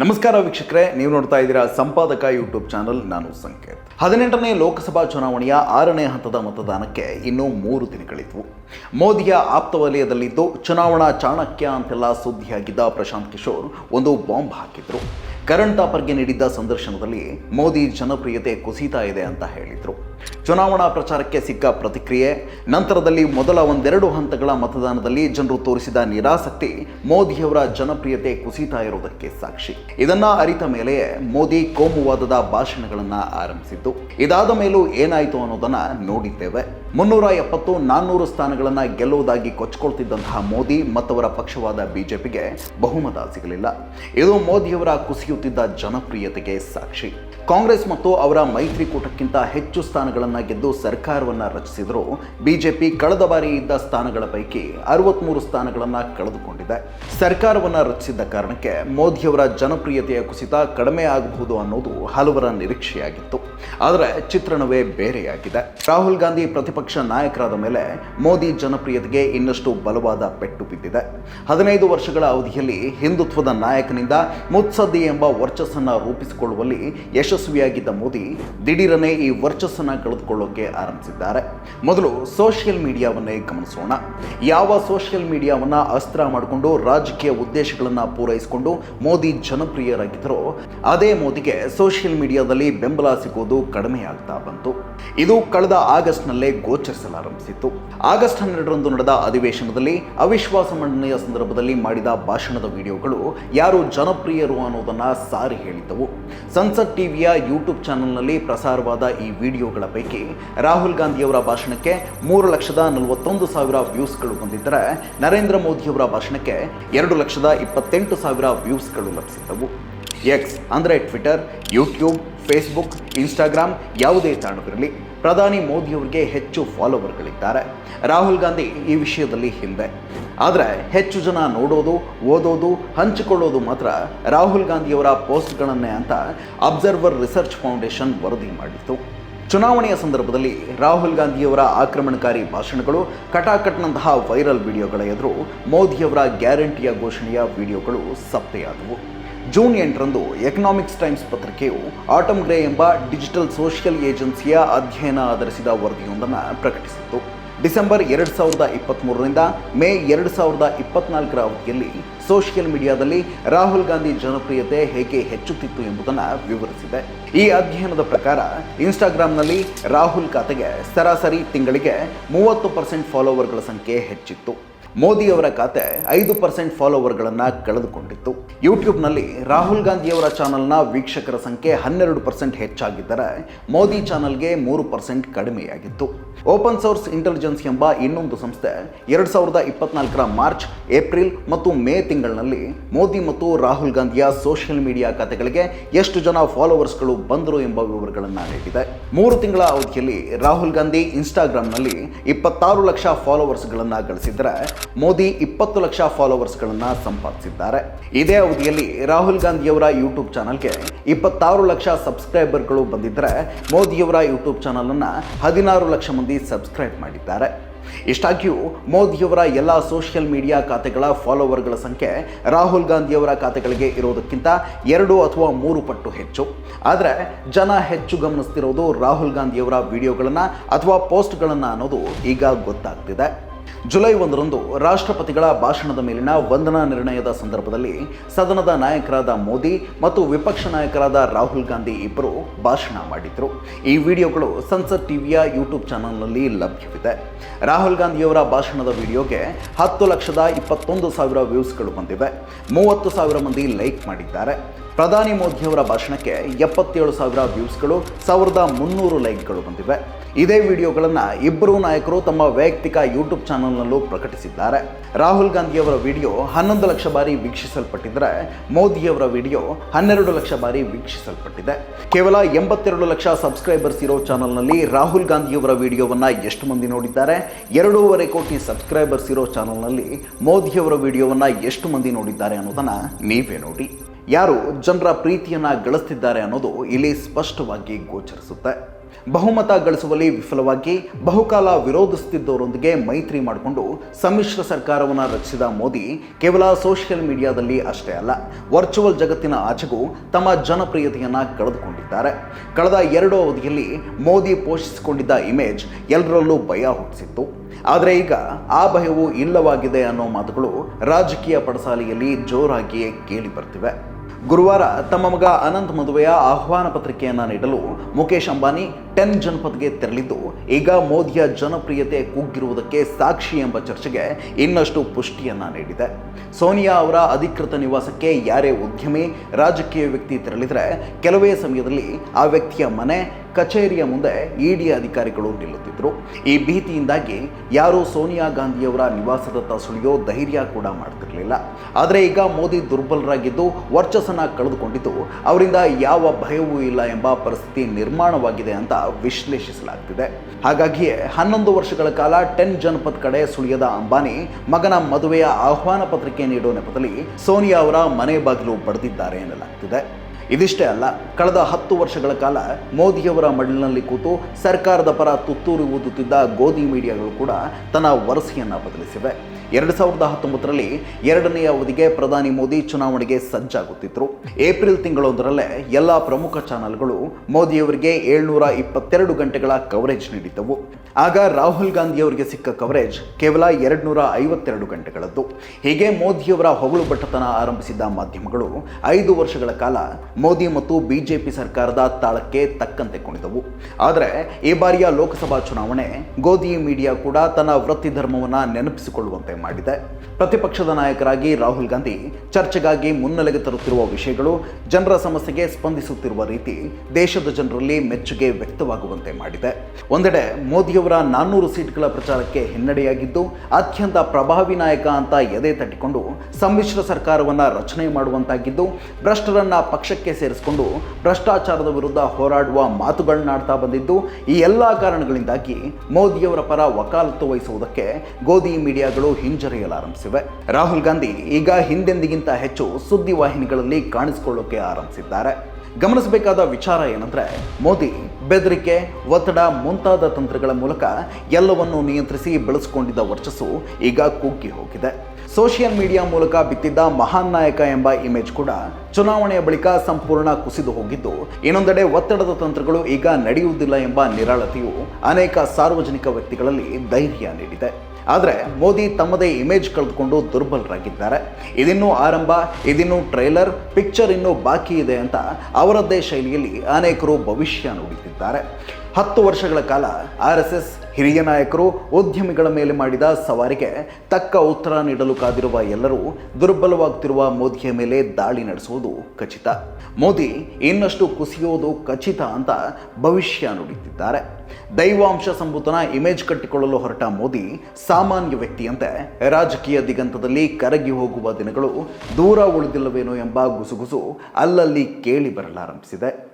ನಮಸ್ಕಾರ ವೀಕ್ಷಕರೇ, ನೀವು ನೋಡ್ತಾ ಇದ್ದೀರಾ ಸಂಪಾದಕ ಯೂಟ್ಯೂಬ್ ಚಾನಲ್ ನಾನು ಸಂಕೇತ್. ಹದಿನೆಂಟನೇ ಲೋಕಸಭಾ ಚುನಾವಣೆಯ ಆರನೇ ಹಂತದ ಮತದಾನಕ್ಕೆ ಇನ್ನೂ ಮೂರು ದಿನಗಳಿದ್ವು. ಮೋದಿಯ ಆಪ್ತ ವಲಯದಲ್ಲಿದ್ದು ಚುನಾವಣಾ ಚಾಣಕ್ಯ ಅಂತೆಲ್ಲ ಸುದ್ದಿಯಾಗಿದ್ದ ಪ್ರಶಾಂತ್ ಕಿಶೋರ್ ಒಂದು ಬಾಂಬ್ ಹಾಕಿದ್ರು. ಕರಣ್ ತಾಪರ್ಗೆ ನೀಡಿದ್ದ ಸಂದರ್ಶನದಲ್ಲಿ ಮೋದಿ ಜನಪ್ರಿಯತೆ ಕುಸಿತಾ ಇದೆ ಅಂತ ಹೇಳಿದರು. ಚುನಾವಣಾ ಪ್ರಚಾರಕ್ಕೆ ಸಿಕ್ಕ ಪ್ರತಿಕ್ರಿಯೆ, ನಂತರದಲ್ಲಿ ಮೊದಲ ಒಂದೆರಡು ಹಂತಗಳ ಮತದಾನದಲ್ಲಿ ಜನರು ತೋರಿಸಿದ ನಿರಾಸಕ್ತಿ ಮೋದಿಯವರ ಜನಪ್ರಿಯತೆ ಕುಸಿತಾ ಇರುವುದಕ್ಕೆ ಸಾಕ್ಷಿ. ಇದನ್ನ ಅರಿತ ಮೇಲೆಯೇ ಮೋದಿ ಕೋಮುವಾದದ ಭಾಷಣಗಳನ್ನು ಆರಂಭಿಸಿದ್ದು. ಇದಾದ ಮೇಲೂ ಏನಾಯಿತು ಅನ್ನೋದನ್ನ ನೋಡಿದ್ದೇವೆ. ಮುನ್ನೂರ ಎಪ್ಪತ್ತು ನಾನ್ನೂರು ಸ್ಥಾನಗಳನ್ನ ಗೆಲ್ಲುವುದಾಗಿ ಕೊಚ್ಚಿಕೊಳ್ತಿದ್ದಂತಹ ಮೋದಿ ಮತ್ತವರ ಪಕ್ಷವಾದ ಬಿಜೆಪಿಗೆ ಬಹುಮತ ಸಿಗಲಿಲ್ಲ. ಇದು ಮೋದಿಯವರ ಕುಸಿಯುತ್ತಿದ್ದ ಜನಪ್ರಿಯತೆಗೆ ಸಾಕ್ಷಿ. ಕಾಂಗ್ರೆಸ್ ಮತ್ತು ಅವರ ಮೈತ್ರಿಕೂಟಕ್ಕಿಂತ ಹೆಚ್ಚು ಸ್ಥಾನಗಳನ್ನ ಗೆದ್ದು ಸರ್ಕಾರವನ್ನ ರಚಿಸಿದರೂ ಬಿಜೆಪಿ ಕಳೆದ ಬಾರಿ ಇದ್ದ ಸ್ಥಾನಗಳ ಪೈಕಿ ಅರವತ್ಮೂರು ಸ್ಥಾನಗಳನ್ನ ಕಳೆದುಕೊಂಡಿದೆ. ಸರ್ಕಾರವನ್ನ ರಚಿಸಿದ್ದ ಕಾರಣಕ್ಕೆ ಮೋದಿಯವರ ಜನಪ್ರಿಯತೆಯ ಕುಸಿತ ಕಡಿಮೆ ಆಗಬಹುದು ಅನ್ನೋದು ಹಲವರ ನಿರೀಕ್ಷೆಯಾಗಿತ್ತು. ಆದರೆ ಚಿತ್ರಣವೇ ಬೇರೆಯಾಗಿದೆ. ರಾಹುಲ್ ಗಾಂಧಿ ಪ್ರತಿಪಕ್ಷ ನಾಯಕರಾದ ಮೇಲೆ ಮೋದಿ ಜನಪ್ರಿಯತೆಗೆ ಇನ್ನಷ್ಟು ಬಲವಾದ ಪೆಟ್ಟು ಬಿದ್ದಿದೆ. ಹದಿನೈದು ವರ್ಷಗಳ ಅವಧಿಯಲ್ಲಿ ಹಿಂದುತ್ವದ ನಾಯಕನಿಂದ ಮುತ್ಸದ್ದಿ ಎಂಬ ವರ್ಚಸ್ಸನ್ನ ರೂಪಿಸಿಕೊಳ್ಳುವಲ್ಲಿ ಯಶಸ್ವಿಯಾಗಿದ್ದ ಮೋದಿ ದಿಢೀರನೆ ಈ ವರ್ಚಸ್ಸನ್ನ ಕಳೆದುಕೊಳ್ಳೋಕೆ ಆರಂಭಿಸಿದ್ದಾರೆ. ಮೊದಲು ಸೋಷಿಯಲ್ ಮೀಡಿಯಾವನ್ನೇ ಗಮನಿಸೋಣ. ಯಾವ ಸೋಷಿಯಲ್ ಮೀಡಿಯಾವನ್ನ ಅಸ್ತ್ರ ಮಾಡಿಕೊಂಡು ರಾಜಕೀಯ ಉದ್ದೇಶಗಳನ್ನ ಪೂರೈಸಿಕೊಂಡು ಮೋದಿ ಜನಪ್ರಿಯರಾಗಿದ್ದರೋ, ಅದೇ ಮೋದಿಗೆ ಸೋಷಿಯಲ್ ಮೀಡಿಯಾದಲ್ಲಿ ಬೆಂಬಲ ಸಿಗೋದು ಕಡಿಮೆಯಾಗ್ತಾ ಬಂತು. ಇದು ಕಳೆದ ಆಗಸ್ಟ್ನಲ್ಲೇ ಗೋಚರಿಸಲಾರಂಭಿಸಿತ್ತು ಆಗಸ್ಟ್ ಹನ್ನೆರಡರಂದು ನಡೆದ ಅಧಿವೇಶನದಲ್ಲಿ ಅವಿಶ್ವಾಸ ಮಂಡನೆಯ ಸಂದರ್ಭದಲ್ಲಿ ಮಾಡಿದ ಭಾಷಣದ ವಿಡಿಯೋಗಳು ಯಾರು ಜನಪ್ರಿಯರು ಅನ್ನೋದನ್ನು ಸಾರಿ ಹೇಳಿದ್ದವು. ಸಂಸತ್ ಟಿವಿಯ ಯೂಟ್ಯೂಬ್ ಚಾನೆಲ್ನಲ್ಲಿ ಪ್ರಸಾರವಾದ ಈ ವಿಡಿಯೋಗಳ ಪೈಕಿ ರಾಹುಲ್ ಗಾಂಧಿಯವರ ಭಾಷಣಕ್ಕೆ ಮೂರು ಲಕ್ಷದ ನಲವತ್ತೊಂದು ಸಾವಿರ ವ್ಯೂಸ್ಗಳು ಬಂದಿದ್ದರೆ ನರೇಂದ್ರ ಮೋದಿಯವರ ಭಾಷಣಕ್ಕೆ ಎರಡು ಲಕ್ಷದ ಇಪ್ಪತ್ತೆಂಟು ಸಾವಿರ ವ್ಯೂಸ್ಗಳು ಲಭಿಸಿದ್ದವು. ಎಕ್ಸ್ ಅಂದರೆ ಟ್ವಿಟರ್, ಯೂಟ್ಯೂಬ್, ಫೇಸ್ಬುಕ್, ಇನ್ಸ್ಟಾಗ್ರಾಮ್ ಯಾವುದೇ ತಾಣವಿರಲಿ ಪ್ರಧಾನಿ ಮೋದಿಯವರಿಗೆ ಹೆಚ್ಚು ಫಾಲೋವರ್ಗಳಿದ್ದಾರೆ. ರಾಹುಲ್ ಗಾಂಧಿ ಈ ವಿಷಯದಲ್ಲಿ ಹಿಂದೆ. ಆದರೆ ಹೆಚ್ಚು ಜನ ನೋಡೋದು, ಓದೋದು, ಹಂಚಿಕೊಳ್ಳೋದು ಮಾತ್ರ ರಾಹುಲ್ ಗಾಂಧಿಯವರ ಪೋಸ್ಟ್ಗಳನ್ನೇ ಅಂತ ಅಬ್ಸರ್ವರ್ ರಿಸರ್ಚ್ ಫೌಂಡೇಶನ್ ವರದಿ ಮಾಡಿತ್ತು. ಚುನಾವಣೆಯ ಸಂದರ್ಭದಲ್ಲಿ ರಾಹುಲ್ ಗಾಂಧಿಯವರ ಆಕ್ರಮಣಕಾರಿ ಭಾಷಣಗಳು, ಕಟಾಕಟ್ನಂತಹ ವೈರಲ್ ವಿಡಿಯೋಗಳ ಎದುರು ಮೋದಿಯವರ ಗ್ಯಾರಂಟಿಯ ಘೋಷಣೆಯ ವಿಡಿಯೋಗಳು ಸಪ್ಪೆಯಾದವು ಜೂನ್ ಎಂಟರಂದು ಎಕನಾಮಿಕ್ಸ್ ಟೈಮ್ಸ್ ಪತ್ರಿಕೆಯು ಆಟಮ್ ಗ್ರೇ ಎಂಬ ಡಿಜಿಟಲ್ ಸೋಷಿಯಲ್ ಏಜೆನ್ಸಿಯ ಅಧ್ಯಯನ ಆಧರಿಸಿದ ವರದಿಯೊಂದನ್ನು ಪ್ರಕಟಿಸಿತ್ತು. ಡಿಸೆಂಬರ್ ಎರಡು ಸಾವಿರದ ಇಪ್ಪತ್ತ್ಮೂರರಿಂದ ಮೇ ಎರಡು ಸಾವಿರದ ಇಪ್ಪತ್ನಾಲ್ಕರ ಅವಧಿಯಲ್ಲಿ ಸೋಷಿಯಲ್ ಮೀಡಿಯಾದಲ್ಲಿ ರಾಹುಲ್ ಗಾಂಧಿ ಜನಪ್ರಿಯತೆ ಹೇಗೆ ಹೆಚ್ಚುತ್ತಿತ್ತು ಎಂಬುದನ್ನು ವಿವರಿಸಿದೆ. ಈ ಅಧ್ಯಯನದ ಪ್ರಕಾರ ಇನ್ಸ್ಟಾಗ್ರಾಂನಲ್ಲಿ ರಾಹುಲ್ ಖಾತೆಗೆ ಸರಾಸರಿ ತಿಂಗಳಿಗೆ ಮೂವತ್ತು ಪರ್ಸೆಂಟ್ ಫಾಲೋವರ್ಗಳ ಸಂಖ್ಯೆ ಹೆಚ್ಚಿತ್ತು. ಮೋದಿಯವರ ಖಾತೆ ಐದು ಪರ್ಸೆಂಟ್ ಫಾಲೋವರ್ಗಳನ್ನು ಕಳೆದುಕೊಂಡಿತ್ತು. ಯೂಟ್ಯೂಬ್ನಲ್ಲಿ ರಾಹುಲ್ ಗಾಂಧಿಯವರ ಚಾನಲ್ನ ವೀಕ್ಷಕರ ಸಂಖ್ಯೆ ಹನ್ನೆರಡು ಪರ್ಸೆಂಟ್ ಹೆಚ್ಚಾಗಿದ್ದರೆ ಮೋದಿ ಚಾನಲ್ಗೆ ಮೂರು ಪರ್ಸೆಂಟ್ ಕಡಿಮೆಯಾಗಿತ್ತು. ಓಪನ್ ಸೋರ್ಸ್ ಇಂಟೆಲಿಜೆನ್ಸ್ ಎಂಬ ಇನ್ನೊಂದು ಸಂಸ್ಥೆ ಎರಡು ಸಾವಿರದ ಇಪ್ಪತ್ನಾಲ್ಕರ ಮಾರ್ಚ್, ಏಪ್ರಿಲ್ ಮತ್ತು ಮೇ ತಿಂಗಳಿನಲ್ಲಿ ಮೋದಿ ಮತ್ತು ರಾಹುಲ್ ಗಾಂಧಿಯ ಸೋಷಿಯಲ್ ಮೀಡಿಯಾ ಖಾತೆಗಳಿಗೆ ಎಷ್ಟು ಜನ ಫಾಲೋವರ್ಸ್ಗಳು ಬಂದರು ಎಂಬ ವಿವರಗಳನ್ನು ನೀಡಿದೆ. ಮೂರು ತಿಂಗಳ ಅವಧಿಯಲ್ಲಿ ರಾಹುಲ್ ಗಾಂಧಿ ಇನ್ಸ್ಟಾಗ್ರಾಮ್ನಲ್ಲಿ ಇಪ್ಪತ್ತಾರು ಲಕ್ಷ ಫಾಲೋವರ್ಸ್ಗಳನ್ನು ಗಳಿಸಿದರೆ ಮೋದಿ ಇಪ್ಪತ್ತು ಲಕ್ಷ ಫಾಲೋವರ್ಸ್ಗಳನ್ನು ಸಂಪಾದಿಸಿದ್ದಾರೆ. ಇದೇ ಅವಧಿಯಲ್ಲಿ ರಾಹುಲ್ ಗಾಂಧಿಯವರ ಯೂಟ್ಯೂಬ್ ಚಾನಲ್ಗೆ ಇಪ್ಪತ್ತಾರು ಲಕ್ಷ ಸಬ್ಸ್ಕ್ರೈಬರ್ಗಳು ಬಂದಿದ್ದರೆ ಮೋದಿಯವರ ಯೂಟ್ಯೂಬ್ ಚಾನಲನ್ನು ಹದಿನಾರು ಲಕ್ಷ ಮಂದಿ ಸಬ್ಸ್ಕ್ರೈಬ್ ಮಾಡಿದ್ದಾರೆ. ಇಷ್ಟಾಗಿಯೂ ಮೋದಿಯವರ ಎಲ್ಲ ಸೋಷಿಯಲ್ ಮೀಡಿಯಾ ಖಾತೆಗಳ ಫಾಲೋವರ್ಗಳ ಸಂಖ್ಯೆ ರಾಹುಲ್ ಗಾಂಧಿಯವರ ಖಾತೆಗಳಿಗೆ ಇರೋದಕ್ಕಿಂತ ಎರಡು ಅಥವಾ ಮೂರು ಪಟ್ಟು ಹೆಚ್ಚು. ಆದರೆ ಜನ ಹೆಚ್ಚು ಗಮನಿಸ್ತಿರೋದು ರಾಹುಲ್ ಗಾಂಧಿಯವರ ವಿಡಿಯೋಗಳನ್ನು ಅಥವಾ ಪೋಸ್ಟ್ಗಳನ್ನು ಅನ್ನೋದು ಈಗ ಗೊತ್ತಾಗ್ತಿದೆ. ಜುಲೈ ಒಂದರಂದು ರಾಷ್ಟ್ರಪತಿಗಳ ಭಾಷಣದ ಮೇಲಿನ ವಂದನಾ ನಿರ್ಣಯದ ಸಂದರ್ಭದಲ್ಲಿ ಸದನದ ನಾಯಕರಾದ ಮೋದಿ ಮತ್ತು ವಿಪಕ್ಷ ನಾಯಕರಾದ ರಾಹುಲ್ ಗಾಂಧಿ ಇಬ್ಬರು ಭಾಷಣ ಮಾಡಿದ್ರು. ಈ ವಿಡಿಯೋಗಳು ಸಂಸತ್ ಟಿವಿಯ ಯೂಟ್ಯೂಬ್ ಚಾನಲ್ನಲ್ಲಿ ಲಭ್ಯವಿದೆ. ರಾಹುಲ್ ಗಾಂಧಿಯವರ ಭಾಷಣದ ವಿಡಿಯೋಗೆ ಹತ್ತು ಲಕ್ಷದ ಇಪ್ಪತ್ತೊಂದು ಸಾವಿರ ವ್ಯೂಸ್ಗಳು ಬಂದಿವೆ. ಮೂವತ್ತು ಸಾವಿರ ಮಂದಿ ಲೈಕ್ ಮಾಡಿದ್ದಾರೆ. ಪ್ರಧಾನಿ ಮೋದಿಯವರ ಭಾಷಣಕ್ಕೆ ಎಪ್ಪತ್ತೇಳು ಸಾವಿರ ವ್ಯೂಸ್ಗಳು, ಸಾವಿರದ ಮುನ್ನೂರು ಲೈಕ್ಗಳು ಬಂದಿವೆ. ಇದೇ ವಿಡಿಯೋಗಳನ್ನು ಇಬ್ಬರು ನಾಯಕರು ತಮ್ಮ ವೈಯಕ್ತಿಕ ಯೂಟ್ಯೂಬ್ ಚಾನಲ್ನಲ್ಲೂ ಪ್ರಕಟಿಸಿದ್ದಾರೆ. ರಾಹುಲ್ ಗಾಂಧಿಯವರ ವಿಡಿಯೋ ಹನ್ನೊಂದು ಲಕ್ಷ ಬಾರಿ ವೀಕ್ಷಿಸಲ್ಪಟ್ಟಿದ್ದರೆ ಮೋದಿಯವರ ವಿಡಿಯೋ ಹನ್ನೆರಡು ಲಕ್ಷ ಬಾರಿ ವೀಕ್ಷಿಸಲ್ಪಟ್ಟಿದೆ. ಕೇವಲ ಎಂಬತ್ತೆರಡು ಲಕ್ಷ ಸಬ್ಸ್ಕ್ರೈಬರ್ಸ್ ಇರೋ ಚಾನಲ್ನಲ್ಲಿ ರಾಹುಲ್ ಗಾಂಧಿಯವರ ವಿಡಿಯೋವನ್ನು ಎಷ್ಟು ಮಂದಿ ನೋಡಿದ್ದಾರೆ? ಎರಡೂವರೆ ಕೋಟಿ ಸಬ್ಸ್ಕ್ರೈಬರ್ಸ್ ಇರೋ ಚಾನಲ್ನಲ್ಲಿ ಮೋದಿಯವರ ವಿಡಿಯೋವನ್ನು ಎಷ್ಟು ಮಂದಿ ನೋಡಿದ್ದಾರೆ ಅನ್ನೋದನ್ನು ನೀವೇ ನೋಡಿ. ಯಾರು ಜನರ ಪ್ರೀತಿಯನ್ನು ಗಳಿಸ್ತಿದ್ದಾರೆ ಅನ್ನೋದು ಇಲ್ಲಿ ಸ್ಪಷ್ಟವಾಗಿ ಗೋಚರಿಸುತ್ತೆ. ಬಹುಮತ ಗಳಿಸುವಲ್ಲಿ ವಿಫಲವಾಗಿ ಬಹುಕಾಲ ವಿರೋಧಿಸುತ್ತಿದ್ದವರೊಂದಿಗೆ ಮೈತ್ರಿ ಮಾಡಿಕೊಂಡು ಸಮ್ಮಿಶ್ರ ಸರ್ಕಾರವನ್ನು ರಚಿಸಿದ ಮೋದಿ ಕೇವಲ ಸೋಷಿಯಲ್ ಮೀಡಿಯಾದಲ್ಲಿ ಅಷ್ಟೇ ಅಲ್ಲ, ವರ್ಚುವಲ್ ಜಗತ್ತಿನ ಆಚೆಗೂ ತಮ್ಮ ಜನಪ್ರಿಯತೆಯನ್ನು ಕಳೆದುಕೊಂಡಿದ್ದಾರೆ. ಕಳೆದ ಎರಡು ಅವಧಿಯಲ್ಲಿ ಮೋದಿ ಪೋಷಿಸಿಕೊಂಡಿದ್ದ ಇಮೇಜ್ ಎಲ್ಲರಲ್ಲೂ ಭಯ ಹುಟ್ಟಿಸಿತ್ತು. ಆದರೆ ಈಗ ಆ ಭಯವು ಇಲ್ಲವಾಗಿದೆ ಅನ್ನೋ ಮಾತುಗಳು ರಾಜಕೀಯ ಪಡಸಾಲೆಯಲ್ಲಿ ಜೋರಾಗಿಯೇ ಕೇಳಿ ಬರ್ತಿವೆ. ಗುರುವಾರ ತಮ್ಮ ಮಗ ಅನಂತ್ ಮದುವೆಯ ಆಹ್ವಾನ ಪತ್ರಿಕೆಯನ್ನು ನೀಡಲು ಮುಖೇಶ್ ಅಂಬಾನಿ ಟೆನ್ ಜನಪದ್ಗೆ ತೆರಳಿದ್ದು, ಈಗ ಮೋದಿಯ ಜನಪ್ರಿಯತೆ ಕುಗ್ಗಿರುವುದಕ್ಕೆ ಸಾಕ್ಷಿ ಎಂಬ ಚರ್ಚೆಗೆ ಇನ್ನಷ್ಟು ಪುಷ್ಟಿಯನ್ನು ನೀಡಿದೆ. ಸೋನಿಯಾ ಅವರ ಅಧಿಕೃತ ನಿವಾಸಕ್ಕೆ ಯಾರೇ ಉದ್ಯಮಿ, ರಾಜಕೀಯ ವ್ಯಕ್ತಿ ತೆರಳಿದರೆ ಕೆಲವೇ ಸಮಯದಲ್ಲಿ ಆ ವ್ಯಕ್ತಿಯ ಮನೆ ಕಚೇರಿಯ ಮುಂದೆ ಇಡಿ ಅಧಿಕಾರಿಗಳು ನಿಲ್ಲುತ್ತಿದ್ದರು ಈ ಭೀತಿಯಿಂದಾಗಿ ಯಾರೂ ಸೋನಿಯಾ ಗಾಂಧಿಯವರ ನಿವಾಸದತ್ತ ಸುಳಿಯೋ ಧೈರ್ಯ ಕೂಡ ಮಾಡ್ತಿರಲಿಲ್ಲ. ಆದರೆ ಈಗ ಮೋದಿ ದುರ್ಬಲರಾಗಿದ್ದು ವರ್ಚಸ್ಸನ್ನ ಕಳೆದುಕೊಂಡಿದ್ದು ಅವರಿಂದ ಯಾವ ಭಯವೂ ಇಲ್ಲ ಎಂಬ ಪರಿಸ್ಥಿತಿ ನಿರ್ಮಾಣವಾಗಿದೆ ಅಂತ ವಿಶ್ಲೇಷಿಸಲಾಗ್ತಿದೆ. ಹಾಗಾಗಿಯೇ ಹನ್ನೊಂದು ವರ್ಷಗಳ ಕಾಲ ಟೆನ್ ಜನಪದ್ ಕಡೆ ಸುಳಿಯದ ಅಂಬಾನಿ ಮಗನ ಮದುವೆಯ ಆಹ್ವಾನ ಪತ್ರಿಕೆ ನೀಡೋ ನೆಪದಲ್ಲಿ ಸೋನಿಯಾ ಅವರ ಮನೆ ಬಾಗಿಲು ಪಡೆದಿದ್ದಾರೆ ಎನ್ನಲಾಗ್ತಿದೆ. ಇದಿಷ್ಟೇ ಅಲ್ಲ, ಕಳೆದ ಹತ್ತು ವರ್ಷಗಳ ಕಾಲ ಮೋದಿಯವರ ಮಡಿಲಿನಲ್ಲಿ ಕೂತು ಸರ್ಕಾರದ ಪರ ತುತ್ತೂರಿ ಊದುತ್ತಿದ್ದ ಗೋಧಿ ಮೀಡಿಯಾಗಳು ಕೂಡ ತನ್ನ ವರಸೆಯನ್ನು ಬದಲಿಸಿವೆ. ಎರಡು ಸಾವಿರದ ಹತ್ತೊಂಬತ್ತರಲ್ಲಿ ಎರಡನೆಯ ಅವಧಿಗೆ ಪ್ರಧಾನಿ ಮೋದಿ ಚುನಾವಣೆಗೆ ಸಜ್ಜಾಗುತ್ತಿದ್ದರು ಏಪ್ರಿಲ್ ತಿಂಗಳೊಂದರಲ್ಲೇ ಎಲ್ಲ ಪ್ರಮುಖ ಚಾನೆಲ್ಗಳು ಮೋದಿಯವರಿಗೆ ಏಳ್ನೂರ ಇಪ್ಪತ್ತೆರಡು ಗಂಟೆಗಳ ಕವರೇಜ್ ನೀಡಿದ್ದವು. ಆಗ ರಾಹುಲ್ ಗಾಂಧಿಯವರಿಗೆ ಸಿಕ್ಕ ಕವರೇಜ್ ಕೇವಲ ಎರಡುನೂರ ಐವತ್ತೆರಡು ಗಂಟೆಗಳದ್ದು. ಹೀಗೆ ಮೋದಿಯವರ ಹೊಗಳು ಬಟ್ಟತನ ಆರಂಭಿಸಿದ್ದ ಮಾಧ್ಯಮಗಳು ಐದು ವರ್ಷಗಳ ಕಾಲ ಮೋದಿ ಮತ್ತು ಬಿಜೆಪಿ ಸರ್ಕಾರದ ತಾಳಕ್ಕೆ ತಕ್ಕಂತೆ ಕುಣಿದವು. ಆದರೆ ಈ ಬಾರಿಯ ಲೋಕಸಭಾ ಚುನಾವಣೆ ಗೋಧಿ ಮೀಡಿಯಾ ಕೂಡ ತನ್ನ ವೃತ್ತಿ ಧರ್ಮವನ್ನು ನೆನಪಿಸಿಕೊಳ್ಳುವಂತೆ ಮಾಡಿದೆ. ಪ್ರತಿಪಕ್ಷದ ನಾಯಕರಾಗಿ ರಾಹುಲ್ ಗಾಂಧಿ ಚರ್ಚೆಗಾಗಿ ಮುನ್ನೆಲೆಗೆ ತರುತ್ತಿರುವ ವಿಷಯಗಳು ಜನರ ಸಮಸ್ಯೆಗೆ ಸ್ಪಂದಿಸುತ್ತಿರುವ ರೀತಿ ದೇಶದ ಜನರಲ್ಲಿ ಮೆಚ್ಚುಗೆ ವ್ಯಕ್ತವಾಗುವಂತೆ ಮಾಡಿದೆ. ಒಂದೆಡೆ ಮೋದಿಯವರ ನಾನ್ನೂರು ಸೀಟ್ಗಳ ಪ್ರಚಾರಕ್ಕೆ ಹಿನ್ನಡೆಯಾಗಿದ್ದು, ಅತ್ಯಂತ ಪ್ರಭಾವಿ ನಾಯಕ ಅಂತ ಎದೆ ತಟ್ಟಿಕೊಂಡು ಸಮ್ಮಿಶ್ರ ಸರ್ಕಾರವನ್ನು ರಚನೆ ಮಾಡುವಂತಾಗಿದ್ದು, ಭ್ರಷ್ಟರನ್ನ ಪಕ್ಷಕ್ಕೆ ಸೇರಿಸಿಕೊಂಡು ಭ್ರಷ್ಟಾಚಾರದ ವಿರುದ್ಧ ಹೋರಾಡುವ ಮಾತುಗಳನ್ನಾಡ್ತಾ ಬಂದಿದ್ದು, ಈ ಎಲ್ಲ ಕಾರಣಗಳಿಂದಾಗಿ ಮೋದಿಯವರ ಪರ ವಕಾಲತ್ತು ವಹಿಸುವುದಕ್ಕೆ ಗೋಧಿ ಮೀಡಿಯಾಗಳು ಹಿಂಜರಿಯಲಾರಂಭಿಸಿವೆ. ರಾಹುಲ್ ಗಾಂಧಿ ಈಗ ಹಿಂದೆಂದಿಗಿಂತ ಹೆಚ್ಚು ಸುದ್ದಿ ವಾಹಿನಿಗಳಲ್ಲಿ ಕಾಣಿಸಿಕೊಳ್ಳೋಕೆ ಆರಂಭಿಸಿದ್ದಾರೆ. ಗಮನಿಸಬೇಕಾದ ವಿಚಾರ ಏನಂದ್ರೆ, ಮೋದಿ ಬೆದರಿಕೆ, ಒತ್ತಡ ಮುಂತಾದ ತಂತ್ರಗಳ ಮೂಲಕ ಎಲ್ಲವನ್ನು ನಿಯಂತ್ರಿಸಿ ಬೆಳೆಸಿಕೊಂಡಿದ್ದ ವರ್ಚಸ್ಸು ಈಗ ಕುಗ್ಗಿ ಹೋಗಿದೆ. ಸೋಷಿಯಲ್ ಮೀಡಿಯಾ ಮೂಲಕ ಬಿತ್ತಿದ್ದ ಮಹಾನ್ ನಾಯಕ ಎಂಬ ಇಮೇಜ್ ಕೂಡ ಚುನಾವಣೆಯ ಬಳಿಕ ಸಂಪೂರ್ಣ ಕುಸಿದು ಹೋಗಿದ್ದು, ಇನ್ನೊಂದೆಡೆ ಒತ್ತಡದ ತಂತ್ರಗಳು ಈಗ ನಡೆಯುವುದಿಲ್ಲ ಎಂಬ ನಿರಾಳತೆಯು ಅನೇಕ ಸಾರ್ವಜನಿಕ ವ್ಯಕ್ತಿಗಳಲ್ಲಿ ಧೈರ್ಯ ನೀಡಿದೆ. ಆದರೆ ಮೋದಿ ತಮ್ಮದೇ ಇಮೇಜ್ ಕಳೆದುಕೊಂಡು ದುರ್ಬಲರಾಗಿದ್ದಾರೆ. ಇದಿನ್ನೂ ಆರಂಭ, ಇದಿನ್ನೂ ಟ್ರೈಲರ್ ಪಿಕ್ಚರ್ ಇನ್ನೂ ಬಾಕಿ ಇದೆ ಅಂತ ಅವರದ್ದೇ ಶೈಲಿಯಲ್ಲಿ ಅನೇಕರು ಭವಿಷ್ಯ ನುಡಿದಿದ್ದಾರೆ ಹತ್ತು ವರ್ಷಗಳ ಕಾಲ ಆರ್ ಎಸ್ ಎಸ್ ಹಿರಿಯ ನಾಯಕರು ಉದ್ಯಮಿಗಳ ಮೇಲೆ ಮಾಡಿದ ಸವಾರಿಗೆ ತಕ್ಕ ಉತ್ತರ ನೀಡಲು ಕಾದಿರುವ ಎಲ್ಲರೂ ದುರ್ಬಲವಾಗುತ್ತಿರುವ ಮೋದಿಯ ಮೇಲೆ ದಾಳಿ ನಡೆಸುವುದು ಖಚಿತ. ಮೋದಿ ಇನ್ನಷ್ಟು ಕುಸಿಯೋದು ಖಚಿತ ಅಂತ ಭವಿಷ್ಯ ನುಡಿತಿದ್ದಾರೆ ದೈವಾಂಶ ಸಂಭೂತನ ಇಮೇಜ್ ಕಟ್ಟಿಕೊಳ್ಳಲು ಹೊರಟ ಮೋದಿ ಸಾಮಾನ್ಯ ವ್ಯಕ್ತಿಯಂತೆ ರಾಜಕೀಯ ದಿಗಂತದಲ್ಲಿ ಕರಗಿ ಹೋಗುವ ದಿನಗಳು ದೂರ ಉಳಿದಿಲ್ಲವೇನೋ ಎಂಬ ಗುಸುಗುಸು ಅಲ್ಲಲ್ಲಿ ಕೇಳಿ ಬರಲಾರಂಭಿಸಿದೆ.